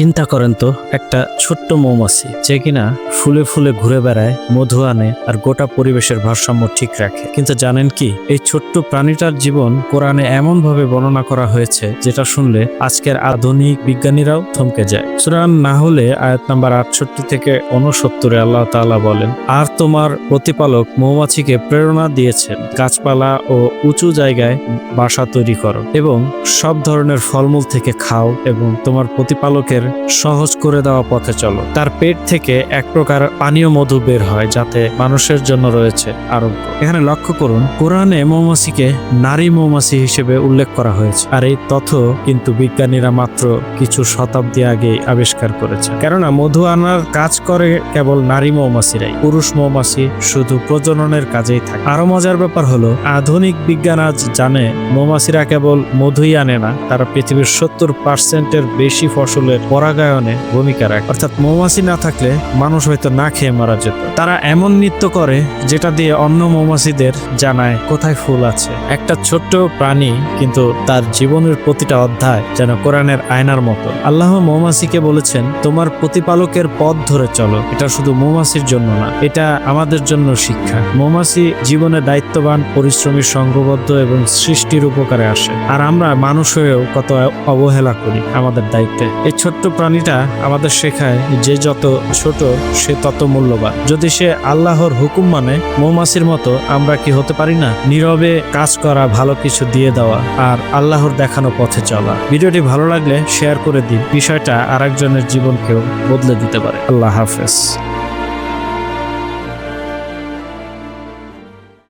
চিন্তা করেন তো, একটা ছোট্ট মৌমাছি যে কিনা ফুলে ফুলে ঘুরে বেড়ায়, মধু আনে আর গোটা পরিবেশের ভারসাম্য ঠিক রাখে। কিন্তু জানেন কি, এই ছোট্ট প্রাণীটার জীবন কোরআনে এমন ভাবে বর্ণনা করা হয়েছে, যেটা শুনলে আজকের আধুনিক বিজ্ঞানীরাও থমকে যায়। সুরান না হলে আয়াত নাম্বার আটষট্টি থেকে উনসত্তরে আল্লাহ তাআলা বলেন, আর তোমার প্রতিপালক মৌমাছিকে প্রেরণা দিয়েছেন। গাছপালা ও উঁচু জায়গায় বাসা তৈরি করো এবং সব ধরনের ফলমূল থেকে খাও এবং তোমার প্রতিপালকের সহজ করে দেওয়া পথে চলো। তার পেট থেকে এক প্রকার পানীয় মধু বের হয়, যাতে মানুষের জন্য রয়েছে আরোগ্য। এখানে লক্ষ্য করুন, কোরআনে মৌমাছিকে নারী মৌমাছি হিসেবে উল্লেখ করা হয়েছে। আর এই তথ্য কিন্তু বিজ্ঞানীরা মাত্র কিছু শতাব্দী আগে আবিষ্কার করেছে কেননা মধু আনার কাজ করে কেবল নারী মৌমাছিরাই, পুরুষ মৌমাছি শুধু প্রজননের কাজেই থাকে। আরও মজার ব্যাপার হলো, আধুনিক বিজ্ঞান আজ জানে মৌমাছিরা কেবল মধুই আনে না, তারা পৃথিবীর সত্তর পার্সেন্টের বেশি ফসলের পরাগায়নে ভূমিকা রাখে। অর্থাৎ মৌমাছি না থাকলে মানুষ হয়তো না খেয়ে মারা যেত। তারা এমন নৃত্য করে, যেটা দিয়ে অন্য মৌমাছিদের জানায় কোথায় ফুল আছে। একটা ছোট্ট প্রাণী কিন্তু তার জীবনের প্রতিটা অধ্যায় যেন কোরআনের আয়নার মতো। আল্লাহ মৌমাছিকে বলেছেন, তোমার প্রতিপালকের পথ ধরে চলো। এটা শুধু মৌমাছির জন্য না, এটা আমাদের জন্য শিক্ষা। মৌমাছি জীবনে দায়িত্ববান, পরিশ্রমী, সংঘবদ্ধ এবং সৃষ্টির উপকারে আসে। আর আমরা মানুষ হয়েও কত অবহেলা করি আমাদের দায়িত্বে। এই ছোট্ট প্রাণীটা আমাদের শেখায় যে যত ছোট, সে তত মূল্যবান। যদি সে আল্লাহর হুকুম মানে মৌমাছির মতো আমরা কি হতে পারি না? নীরবে কাজ করা, ভালো কিছু দিয়ে দেওয়া আর আল্লাহর দেখানো পথে চলা। ভিডিওটি ভালো লাগলে শেয়ার করে দিন। বিষয়টা আরেকজনের জীবনকেও বদলে দিতে পারে। আল্লাহ হাফেজ।